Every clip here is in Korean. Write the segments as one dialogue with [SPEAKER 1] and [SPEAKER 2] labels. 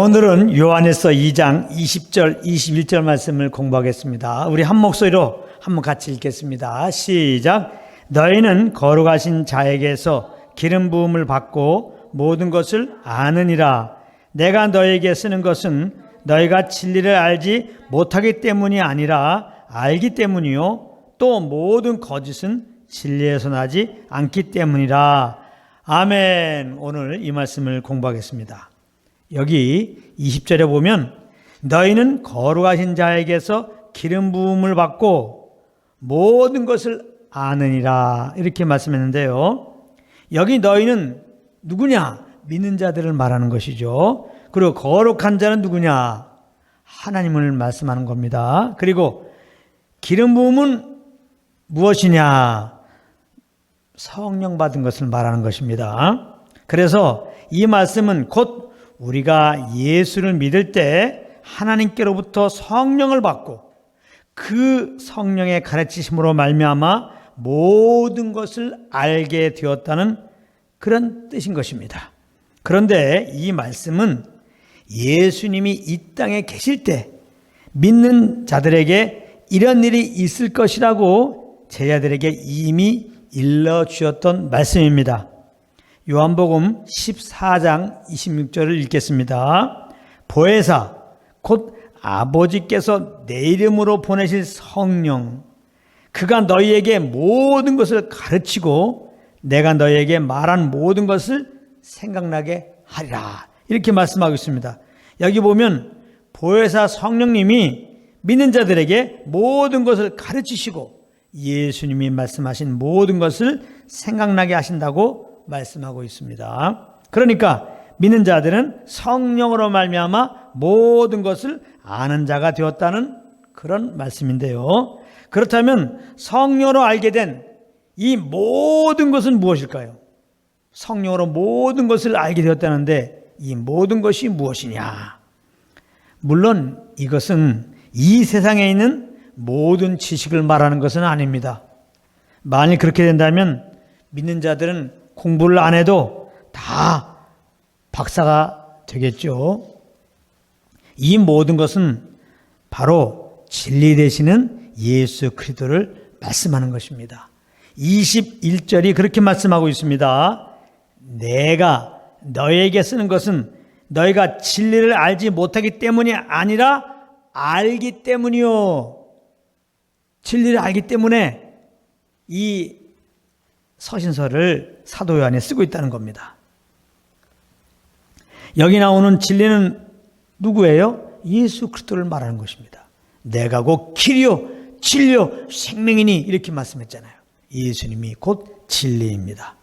[SPEAKER 1] 네, 오늘은 요한에서 2장 20절, 21절 말씀을 공부하겠습니다. 우리 한 목소리로 한번 같이 읽겠습니다. 시작. 너희는 거룩하신 자에게서 기름 부음을 받고 모든 것을 아느니라. 내가 너에게 쓰는 것은 너희가 진리를 알지 못하기 때문이 아니라 알기 때문이요. 또 모든 거짓은 진리에서 나지 않기 때문이라. 아멘. 오늘 이 말씀을 공부하겠습니다. 여기 20절에 보면 너희는 거룩하신 자에게서 기름 부음을 받고 모든 것을 아느니라 이렇게 말씀했는데요. 여기 너희는 누구냐? 믿는 자들을 말하는 것이죠. 그리고 거룩한 자는 누구냐? 하나님을 말씀하는 겁니다. 그리고 기름 부음은 무엇이냐? 성령 받은 것을 말하는 것입니다. 그래서 이 말씀은 곧 우리가 예수를 믿을 때 하나님께로부터 성령을 받고 그 성령의 가르치심으로 말미암아 모든 것을 알게 되었다는 그런 뜻인 것입니다. 그런데 이 말씀은 예수님이 이 땅에 계실 때 믿는 자들에게 이런 일이 있을 것이라고 제자들에게 이미 일러 주었던 말씀입니다. 요한복음 14장 26절을 읽겠습니다. 보혜사 곧 아버지께서 내 이름으로 보내실 성령 그가 너희에게 모든 것을 가르치고 내가 너희에게 말한 모든 것을 생각나게 하리라. 이렇게 말씀하고 있습니다. 여기 보면 보혜사 성령님이 믿는 자들에게 모든 것을 가르치시고 예수님이 말씀하신 모든 것을 생각나게 하신다고 말씀하고 있습니다. 그러니까 믿는 자들은 성령으로 말미암아 모든 것을 아는 자가 되었다는 그런 말씀인데요. 그렇다면 성령으로 알게 된 이 모든 것은 무엇일까요? 성령으로 모든 것을 알게 되었다는데 이 모든 것이 무엇이냐? 물론 이것은 이 세상에 있는 모든 지식을 말하는 것은 아닙니다. 만일 그렇게 된다면 믿는 자들은 공부를 안 해도 다 박사가 되겠죠. 이 모든 것은 바로 진리 되시는 예수 그리스도를 말씀하는 것입니다. 21절이 그렇게 말씀하고 있습니다. 내가 너에게 쓰는 것은 너희가 진리를 알지 못하기 때문이 아니라 알기 때문이요. 진리를 알기 때문에 이 서신서를 사도 요한이 쓰고 있다는 겁니다. 여기 나오는 진리는 누구예요? 예수 그리스도를 말하는 것입니다. 내가 곧 길이요 진리요 생명이니 이렇게 말씀했잖아요. 예수님이 곧 진리입니다.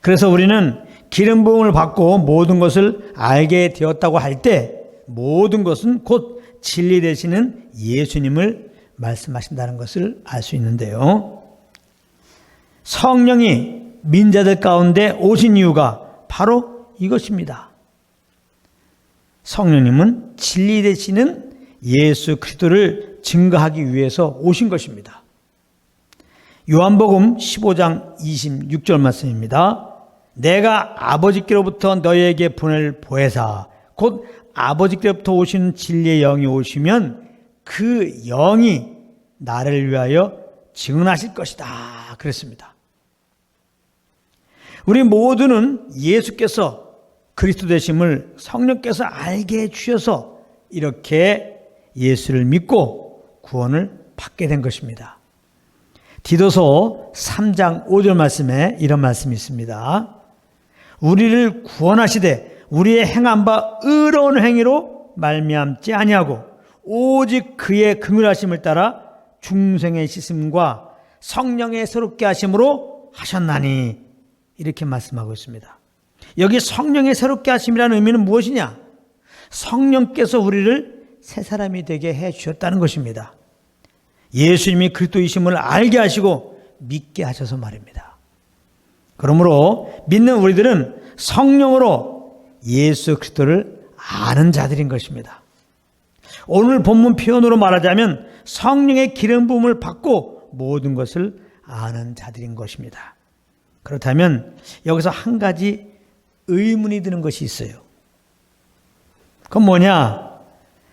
[SPEAKER 1] 그래서 우리는 기름 부음을 받고 모든 것을 알게 되었다고 할 때 모든 것은 곧 진리 되시는 예수님을 말씀하신다는 것을 알 수 있는데요. 성령이 민자들 가운데 오신 이유가 바로 이것입니다. 성령님은 진리 되시는 예수 그리스도를 증거하기 위해서 오신 것입니다. 요한복음 15장 26절 말씀입니다. 내가 아버지께로부터 너희에게 보낼 보혜사 곧 아버지께로부터 오시는 진리의 영이 오시면 그 영이 나를 위하여 증언하실 것이다. 그랬습니다. 우리 모두는 예수께서 그리스도 되심을 성령께서 알게 해 주셔서 이렇게 예수를 믿고 구원을 받게 된 것입니다. 디도서 3장 5절 말씀에 이런 말씀이 있습니다. 우리를 구원하시되 우리의 행한 바 의로운 행위로 말미암지 아니하고 오직 그의 긍휼하심을 따라 중생의 씻음과 성령의 새롭게 하심으로 하셨나니 이렇게 말씀하고 있습니다. 여기 성령의 새롭게 하심이라는 의미는 무엇이냐? 성령께서 우리를 새 사람이 되게 해 주셨다는 것입니다. 예수님이 그리스도이심을 알게 하시고 믿게 하셔서 말입니다. 그러므로 믿는 우리들은 성령으로 예수 그리스도를 아는 자들인 것입니다. 오늘 본문 표현으로 말하자면 성령의 기름 부음을 받고 모든 것을 아는 자들인 것입니다. 그렇다면 여기서 한 가지 의문이 드는 것이 있어요. 그건 뭐냐?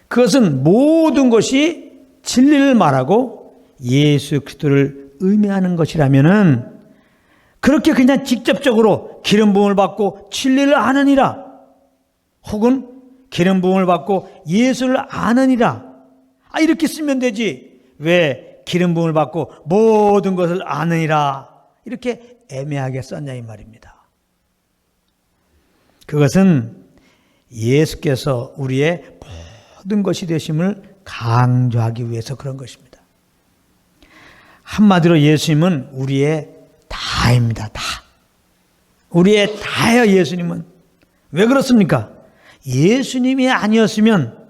[SPEAKER 1] 그것은 모든 것이 진리를 말하고 예수 그리스도를 의미하는 것이라면은 그렇게 그냥 직접적으로 기름 부음을 받고 진리를 아느니라 혹은 기름 부음을 받고 예수를 아느니라 아 이렇게 쓰면 되지 왜 기름 부음을 받고 모든 것을 아느니라 이렇게 애매하게 썼냐 이 말입니다. 그것은 예수께서 우리의 모든 것이 되심을 강조하기 위해서 그런 것입니다. 한마디로 예수님은 우리의 다입니다. 다. 우리의 다예요, 예수님은. 왜 그렇습니까? 예수님이 아니었으면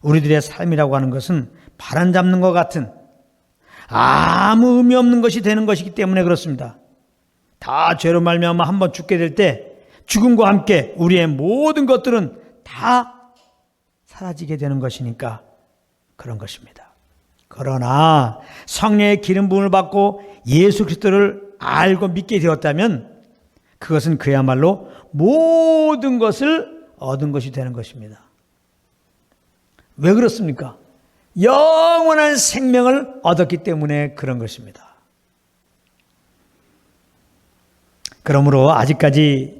[SPEAKER 1] 우리들의 삶이라고 하는 것은 바람 잡는 것 같은 아무 의미 없는 것이 되는 것이기 때문에 그렇습니다. 다 죄로 말미암아 한 번 죽게 될 때 죽음과 함께 우리의 모든 것들은 다 사라지게 되는 것이니까 그런 것입니다. 그러나 성령의 기름 부음을 받고 예수 그리스도를 알고 믿게 되었다면 그것은 그야말로 모든 것을 얻은 것이 되는 것입니다. 왜 그렇습니까? 영원한 생명을 얻었기 때문에 그런 것입니다. 그러므로 아직까지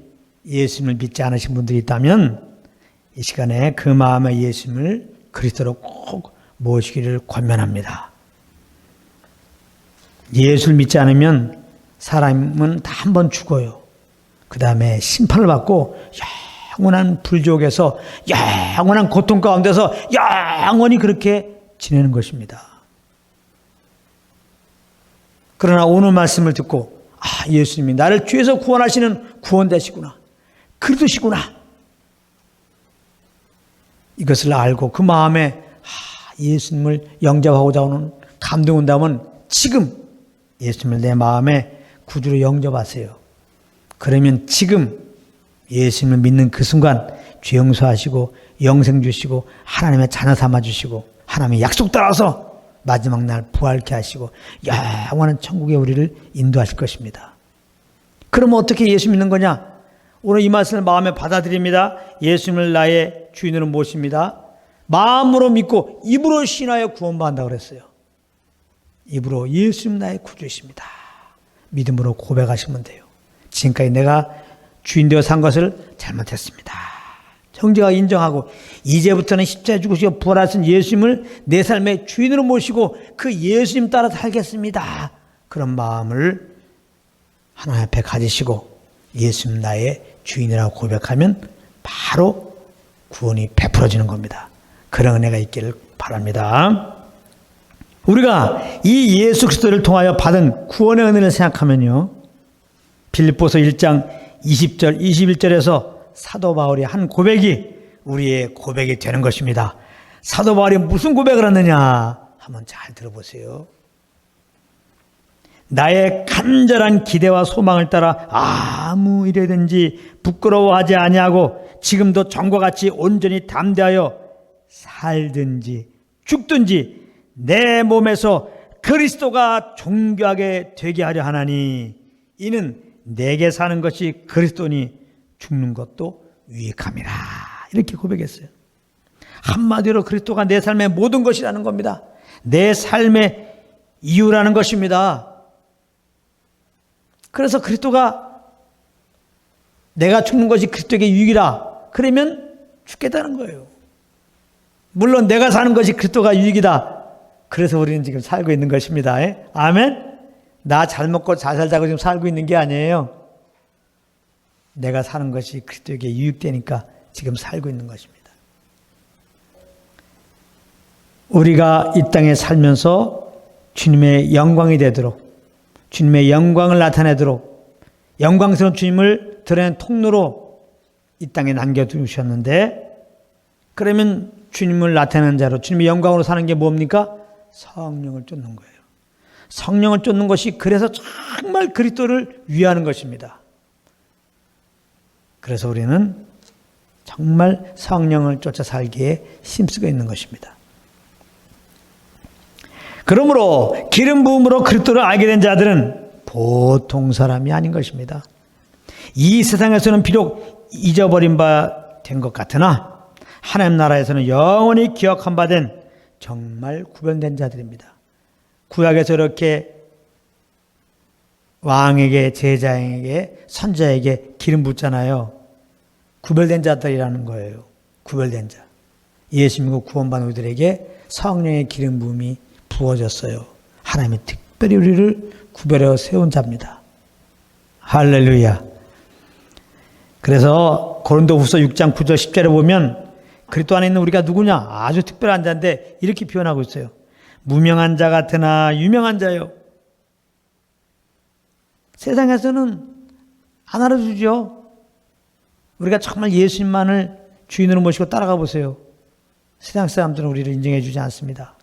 [SPEAKER 1] 예수님을 믿지 않으신 분들이 있다면 이 시간에 그 마음의 예수님을 그리스도로 꼭 모시기를 권면합니다. 예수를 믿지 않으면 사람은 다 한 번 죽어요. 그 다음에 심판을 받고 영원한 불족에서 영원한 고통 가운데서 영원히 그렇게 지내는 것입니다. 그러나 오늘 말씀을 듣고 아 예수님이 나를 죄에서 구원하시는 구원되시구나. 그러시구나. 이것을 알고 그 마음에 아, 예수님을 영접하고자 하는 감동 온다면 지금 예수님을 내 마음에 구주로 영접하세요. 그러면 지금 예수님을 믿는 그 순간 죄 용서하시고 영생 주시고 하나님의 자녀 삼아 주시고 하나님의 약속 따라서 마지막 날 부활케 하시고 영원한 천국에 우리를 인도하실 것입니다. 그러면 어떻게 예수 믿는 거냐? 오늘 이 말씀을 마음에 받아들입니다. 예수님을 나의 주인으로 모십니다. 마음으로 믿고 입으로 신하여 구원받는다 그랬어요. 입으로 예수님 나의 구주이십니다. 믿음으로 고백하시면 돼요. 지금까지 내가 주인 되어 산 것을 잘못했습니다. 형제가 인정하고 이제부터는 십자에 죽으시고 부활하신 예수님을 내 삶의 주인으로 모시고 그 예수님 따라 살겠습니다. 그런 마음을 하나님 앞에 가지시고 예수님 나의 주인이라고 고백하면 바로 구원이 베풀어지는 겁니다. 그런 은혜가 있기를 바랍니다. 우리가 이 예수 그리스도를 통하여 받은 구원의 은혜를 생각하면요. 빌립보서 1장 20절 21절에서 사도 바울이 한 고백이 우리의 고백이 되는 것입니다. 사도 바울이 무슨 고백을 하느냐? 한번 잘 들어보세요. 나의 간절한 기대와 소망을 따라 아무 일에든지 부끄러워하지 아니하고 지금도 전과 같이 온전히 담대하여 살든지 죽든지 내 몸에서 그리스도가 존귀하게 되게 하려 하나니 이는 내게 사는 것이 그리스도니 죽는 것도 유익함이라 이렇게 고백했어요. 한마디로 그리스도가 내 삶의 모든 것이라는 겁니다. 내 삶의 이유라는 것입니다. 그래서 그리스도가 내가 죽는 것이 그리스도에게 유익이라 그러면 죽겠다는 거예요. 물론 내가 사는 것이 그리스도가 유익이다. 그래서 우리는 지금 살고 있는 것입니다. 에? 아멘. 나 잘 먹고 잘 살자고 지금 살고 있는 게 아니에요. 내가 사는 것이 그리스도에게 유익되니까 지금 살고 있는 것입니다. 우리가 이 땅에 살면서 주님의 영광이 되도록 주님의 영광을 나타내도록 영광스러운 주님을 드러낸 통로로 이 땅에 남겨두셨는데 그러면 주님을 나타내는 자로 주님의 영광으로 사는 게 뭡니까? 성령을 쫓는 거예요. 성령을 쫓는 것이 그래서 정말 그리스도를 위하는 것입니다. 그래서 우리는 정말 성령을 쫓아 살기에 힘쓰고 있는 것입니다. 그러므로 기름 부음으로 그리스도를 알게 된 자들은 보통 사람이 아닌 것입니다. 이 세상에서는 비록 잊어버린 바 된 것 같으나 하나님 나라에서는 영원히 기억한 바 된 정말 구별된 자들입니다. 구약에서 이렇게 왕에게 제자에게 선자에게 기름 붓잖아요. 구별된 자들이라는 거예요. 구별된 자. 예수 믿고 구원받은 우리들에게 성령의 기름 부음이 부어졌어요. 하나님이 특별히 우리를 구별해 세운 자입니다. 할렐루야. 그래서 고린도후서 6장 9절 10절에 보면 그리스도 안에 있는 우리가 누구냐? 아주 특별한 자인데 이렇게 표현하고 있어요. 무명한 자 같으나 유명한 자요. 세상에서는 안 알아주죠. 우리가 정말 예수님만을 주인으로 모시고 따라가 보세요. 세상 사람들은 우리를 인정해 주지 않습니다.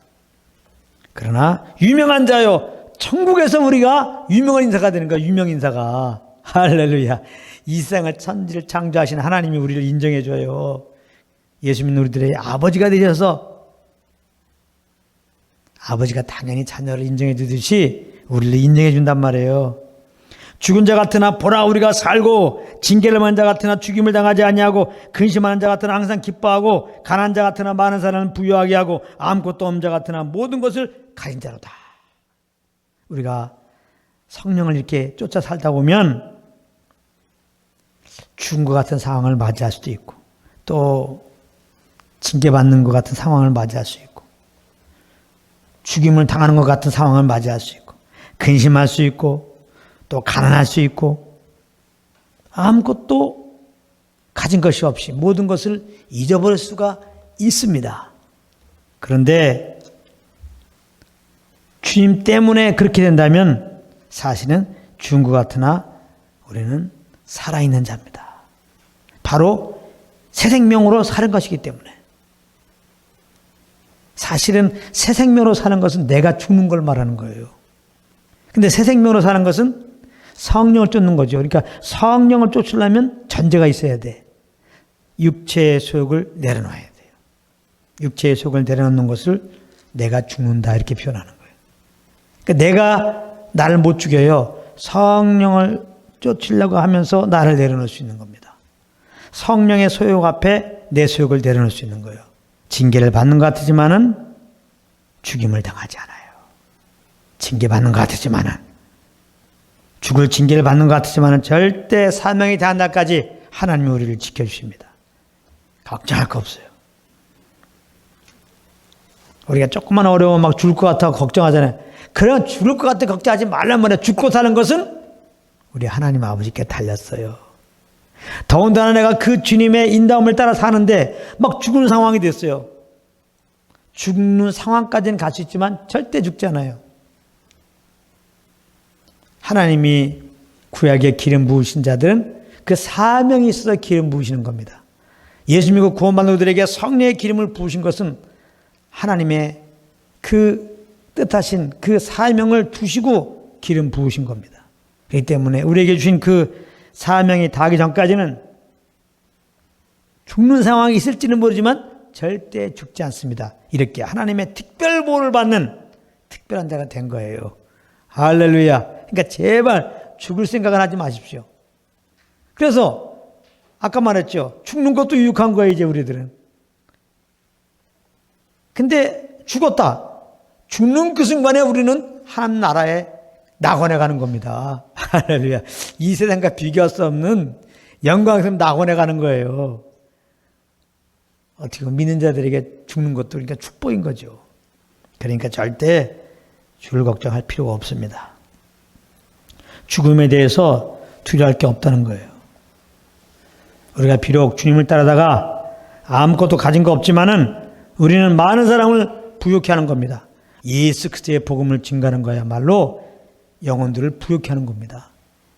[SPEAKER 1] 그러나 유명한 자요. 천국에서 우리가 유명한 인사가 되는 거야. 유명 인사가. 할렐루야. 이 세상을 천지를 창조하신 하나님이 우리를 인정해 줘요. 예수 믿는 우리들의 아버지가 되셔서 아버지가 당연히 자녀를 인정해 주듯이 우리를 인정해 준단 말이에요. 죽은 자 같으나 보라 우리가 살고 징계를 받은 자 같으나 죽임을 당하지 아니하고 근심하는 자 같으나 항상 기뻐하고 가난한 자 같으나 많은 사람을 부유하게 하고 아무것도 없는 자 같으나 모든 것을 가진 자로다. 우리가 성령을 이렇게 쫓아 살다 보면 죽은 것 같은 상황을 맞이할 수도 있고 또 징계받는 것 같은 상황을 맞이할 수 있고 죽임을 당하는 것 같은 상황을 맞이할 수 있고 근심할 수 있고 또 가난할 수 있고 아무것도 가진 것이 없이 모든 것을 잊어버릴 수가 있습니다. 그런데 주님 때문에 그렇게 된다면 사실은 것 같으나 우리는 살아있는 자입니다. 바로 새 생명으로 사는 것이기 때문에. 사실은 새 생명으로 사는 것은 내가 죽는 걸 말하는 거예요. 근데 새 생명으로 사는 것은 성령을 쫓는 거죠. 그러니까 성령을 쫓으려면 전제가 있어야 돼. 육체의 소욕을 내려놔야 돼요. 육체의 소욕을 내려놓는 것을 내가 죽는다 이렇게 표현하는 거예요. 그러니까 내가 나를 못 죽여요. 성령을 쫓으려고 하면서 나를 내려놓을 수 있는 겁니다. 성령의 소욕 앞에 내 소욕을 내려놓을 수 있는 거예요. 징계를 받는 것 같지만은 죽임을 당하지 않아요. 징계받는 것 같지만은 죽을 징계를 받는 것 같지만은 절대 사명이 다한 날까지 하나님이 우리를 지켜주십니다. 걱정할 거 없어요. 우리가 조금만 어려우면 막 죽을 것 같아 걱정하잖아요. 그럼 죽을 것 같아 걱정하지 말란 말이야. 죽고 사는 것은 우리 하나님 아버지께 달렸어요. 더군다나 내가 그 주님의 인다움을 따라 사는데 막 죽는 상황이 됐어요. 죽는 상황까지는 갈 수 있지만 절대 죽지 않아요. 하나님이 구약에 기름 부으신 자들은 그 사명이 있어서 기름 부으시는 겁니다. 예수 믿고 구원받는 이들에게 성령의 기름을 부으신 것은 하나님의 그 뜻하신 그 사명을 두시고 기름 부으신 겁니다. 그렇기 때문에 우리에게 주신 그 사명이 닿기 전까지는 죽는 상황이 있을지는 모르지만 절대 죽지 않습니다. 이렇게 하나님의 특별 보호를 받는 특별한 자가 된 거예요. 할렐루야. 그러니까 제발 죽을 생각은 하지 마십시오. 그래서 아까 말했죠. 죽는 것도 유익한 거예요, 이제 우리들은. 근데 죽었다. 죽는 그 순간에 우리는 한 나라에 낙원에 가는 겁니다. 할렐루야. 이 세상과 비교할 수 없는 영광스러운 낙원에 가는 거예요. 어떻게 보면 믿는 자들에게 죽는 것도 그러니까 축복인 거죠. 그러니까 절대 죽을 걱정할 필요가 없습니다. 죽음에 대해서 두려워할 게 없다는 거예요. 우리가 비록 주님을 따르다가 아무것도 가진 거 없지만은 우리는 많은 사람을 부욕해 하는 겁니다. 예수 그리스도의 복음을 증가하는 거야말로 영혼들을 부욕해 하는 겁니다.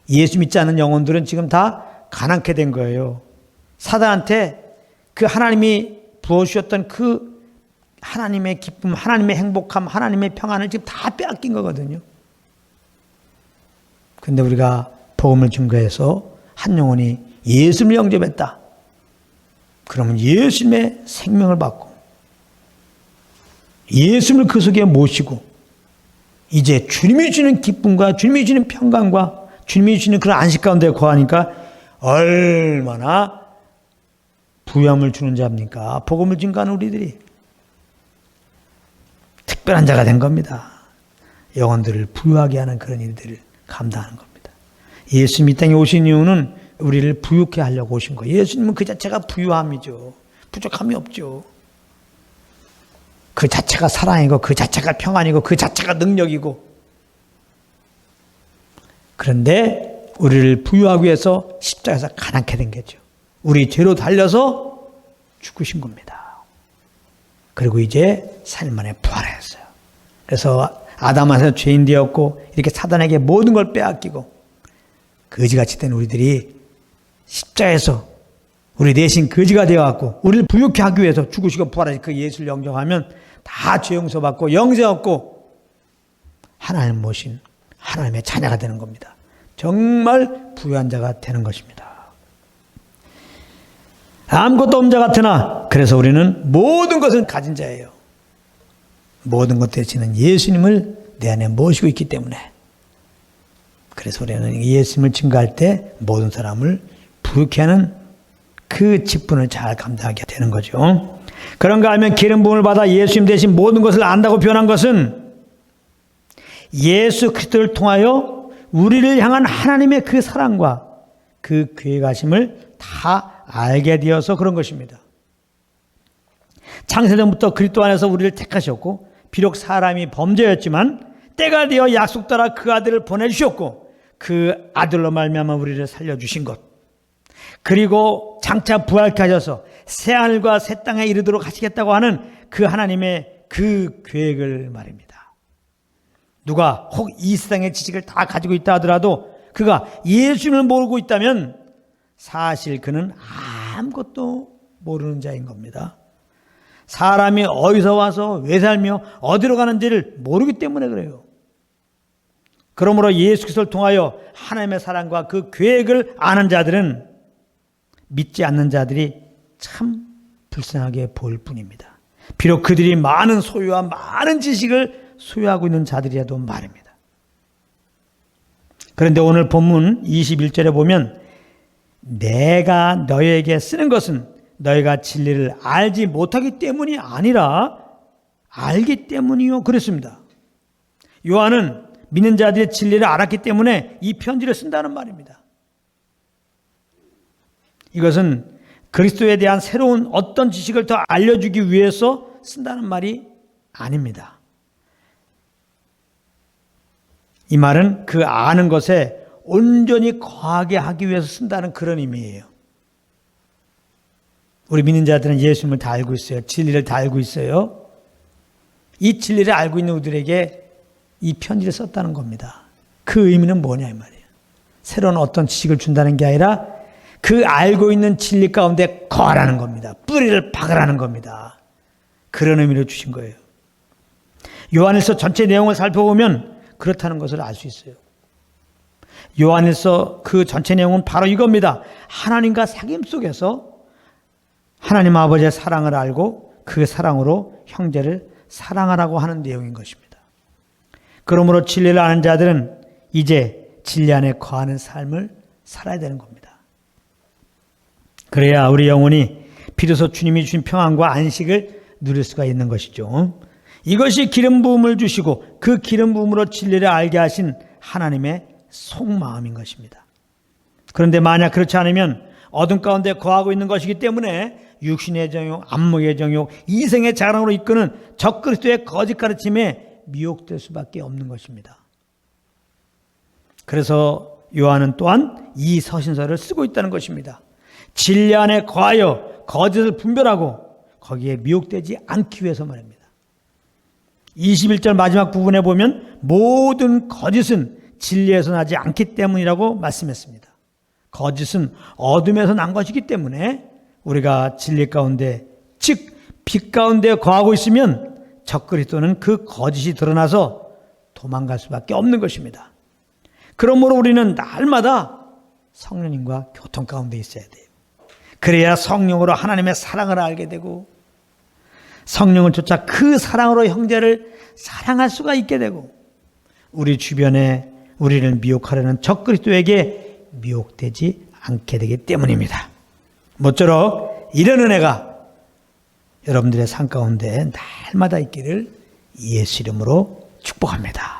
[SPEAKER 1] 예수 믿지 않는 영혼들은 지금 다 가난케 된 거예요. 사단한테 그 하나님이 부어주셨던 그 하나님의 기쁨, 하나님의 행복함, 하나님의 평안을 지금 다 빼앗긴 거거든요. 근데 우리가 복음을 증거해서 한 영혼이 예수를 영접했다. 그러면 예수님의 생명을 받고 예수님을 그 속에 모시고 이제 주님이 주는 기쁨과 주님이 주는 평강과 주님이 주는 그런 안식 가운데 거하니까 얼마나 부여함을 주는 자입니까? 복음을 증거하는 우리들이 특별한 자가 된 겁니다. 영혼들을 부유하게 하는 그런 일들을 감당하는 겁니다. 예수님 이 땅에 오신 이유는 우리를 부유케 하려고 오신 거예요. 예수님은 그 자체가 부유함이죠. 부족함이 없죠. 그 자체가 사랑이고 그 자체가 평안이고 그 자체가 능력이고 그런데 우리를 부유하기 위해서 십자가에서 가난케 된 거죠. 우리 죄로 달려서 죽으신 겁니다. 그리고 이제 삶만에 부활했어요. 그래서 아담한테 죄인 되었고 이렇게 사단에게 모든 걸 빼앗기고 거지같이 된 우리들이 십자에서 우리 대신 거지가 되어갖고 우리를 부유케 하기 위해서 죽으시고 부활하신 그 예수를 영접하면 다 죄 용서받고 영생 얻고 하나님 모신 하나님의 자녀가 되는 겁니다. 정말 부유한 자가 되는 것입니다. 아무것도 없는 자 같으나 그래서 우리는 모든 것을 가진 자예요. 모든 것 대신은 예수님을 내 안에 모시고 있기 때문에 그래서 우리는 예수님을 증거할 때 모든 사람을 부유케 하는 그 직분을 잘 감당하게 되는 거죠. 그런가 하면 기름 부음을 받아 예수님 대신 모든 것을 안다고 표현한 것은 예수 그리스도를 통하여 우리를 향한 하나님의 그 사랑과 그 계획하심을 다 알게 되어서 그런 것입니다. 창세전부터 그리스도 안에서 우리를 택하셨고 비록 사람이 범죄였지만 때가 되어 약속 따라 그 아들을 보내주셨고 그 아들로 말미암아 우리를 살려주신 것 그리고 장차 부활케 하셔서 새 하늘과 새 땅에 이르도록 하시겠다고 하는 그 하나님의 그 계획을 말입니다. 누가 혹 이 세상의 지식을 다 가지고 있다 하더라도 그가 예수님을 모르고 있다면 사실 그는 아무것도 모르는 자인 겁니다. 사람이 어디서 와서 왜 살며 어디로 가는지를 모르기 때문에 그래요. 그러므로 예수 그리스도를 통하여 하나님의 사랑과 그 계획을 아는 자들은 믿지 않는 자들이 참 불쌍하게 보일 뿐입니다. 비록 그들이 많은 소유와 많은 지식을 소유하고 있는 자들이라도 말입니다. 그런데 오늘 본문 21절에 보면 내가 너희에게 쓰는 것은 너희가 진리를 알지 못하기 때문이 아니라 알기 때문이요. 그랬습니다. 요한은 믿는 자들의 진리를 알았기 때문에 이 편지를 쓴다는 말입니다. 이것은 그리스도에 대한 새로운 어떤 지식을 더 알려주기 위해서 쓴다는 말이 아닙니다. 이 말은 그 아는 것에 온전히 거하게 하기 위해서 쓴다는 그런 의미예요. 우리 믿는 자들은 예수님을 다 알고 있어요. 진리를 다 알고 있어요. 이 진리를 알고 있는 우리들에게 이 편지를 썼다는 겁니다. 그 의미는 뭐냐 이 말이에요. 새로운 어떤 지식을 준다는 게 아니라 그 알고 있는 진리 가운데 거하라는 겁니다. 뿌리를 박으라는 겁니다. 그런 의미로 주신 거예요. 요한일서 전체 내용을 살펴보면 그렇다는 것을 알 수 있어요. 요한일서 그 전체 내용은 바로 이겁니다. 하나님과 사귐 속에서 하나님 아버지의 사랑을 알고 그 사랑으로 형제를 사랑하라고 하는 내용인 것입니다. 그러므로 진리를 아는 자들은 이제 진리 안에 거하는 삶을 살아야 되는 겁니다. 그래야 우리 영혼이 비로소 주님이 주신 평안과 안식을 누릴 수가 있는 것이죠. 이것이 기름 부음을 주시고 그 기름 부음으로 진리를 알게 하신 하나님의 속마음인 것입니다. 그런데 만약 그렇지 않으면 어둠 가운데 거하고 있는 것이기 때문에 육신의 정욕, 안목의 정욕, 이생의 자랑으로 이끄는 적그리스도의 거짓 가르침에 미혹될 수밖에 없는 것입니다. 그래서 요한은 또한 이 서신서를 쓰고 있다는 것입니다. 진리 안에 거하여 거짓을 분별하고 거기에 미혹되지 않기 위해서 말입니다. 21절 마지막 부분에 보면 모든 거짓은 진리에서 나지 않기 때문이라고 말씀했습니다. 거짓은 어둠에서 난 것이기 때문에 우리가 진리 가운데 즉 빛 가운데 거하고 있으면 적그리스도는 그 거짓이 드러나서 도망갈 수밖에 없는 것입니다. 그러므로 우리는 날마다 성령님과 교통 가운데 있어야 돼요. 그래야 성령으로 하나님의 사랑을 알게 되고 성령을 쫓아 그 사랑으로 형제를 사랑할 수가 있게 되고 우리 주변에 우리를 미혹하려는 적그리스도에게 미혹되지 않게 되기 때문입니다. 모쪼록 이런 은혜가 여러분들의 삶 가운데 날마다 있기를 예수 이름으로 축복합니다.